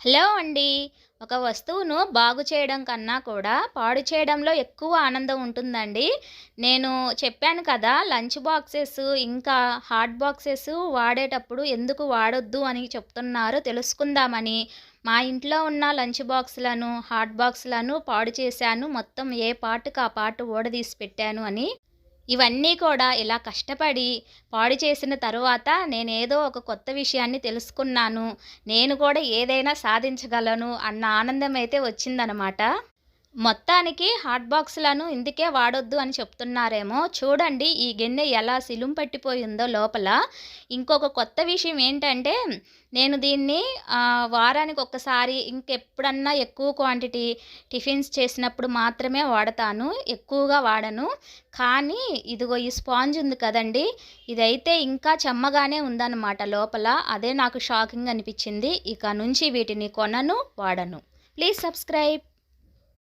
Hello అండి. ఒక వస్తువును బాగు చేయడం కన్నా కూడా పాడు చేయడంలో ఎక్కువ ఆనందం ఉంటుందండి. నేను చెప్పాను కదా లంచ్ బాక్సెస్ ఇంకా హాట్ బాక్సెస్ వాడేటప్పుడు ఎందుకు వాడొద్దు అని చెప్తున్నారు తెలుసుకుందామని. మా ఇంట్లో ఉన్న లంచ్ బాక్సులను హాట్ బాక్స్లను పాడు చేశాను. మొత్తం ఏ పాటుకు ఆ పాటు ఊడదీసి పెట్టాను అని ఇవన్నీ కూడా ఇలా కష్టపడి పాడు చేసిన తరువాత నేనేదో ఒక కొత్త విషయాన్ని తెలుసుకున్నాను నేను కూడా ఏదైనా సాధించగలను అన్న ఆనందం అయితే వచ్చిందనమాట. మొత్తానికి హాట్ బాక్స్లను ఇందుకే వాడొద్దు అని చెప్తున్నారేమో. చూడండి ఈ గిన్నె ఎలా సిలుం పట్టిపోయిందో లోపల. ఇంకొక కొత్త విషయం ఏంటంటే నేను దీన్ని వారానికి ఒక్కసారి ఇంకెప్పుడన్నా ఎక్కువ క్వాంటిటీ టిఫిన్స్ చేసినప్పుడు మాత్రమే వాడతాను. ఎక్కువగా వాడను. కానీ ఇదిగో ఈ స్పాంజ్ ఉంది కదండి. ఇదైతే ఇంకా చెమ్మగానే ఉందన్నమాట లోపల. అదే నాకు షాకింగ్ అనిపించింది. ఇక నుంచి వీటిని కొనను వాడను. Please subscribe.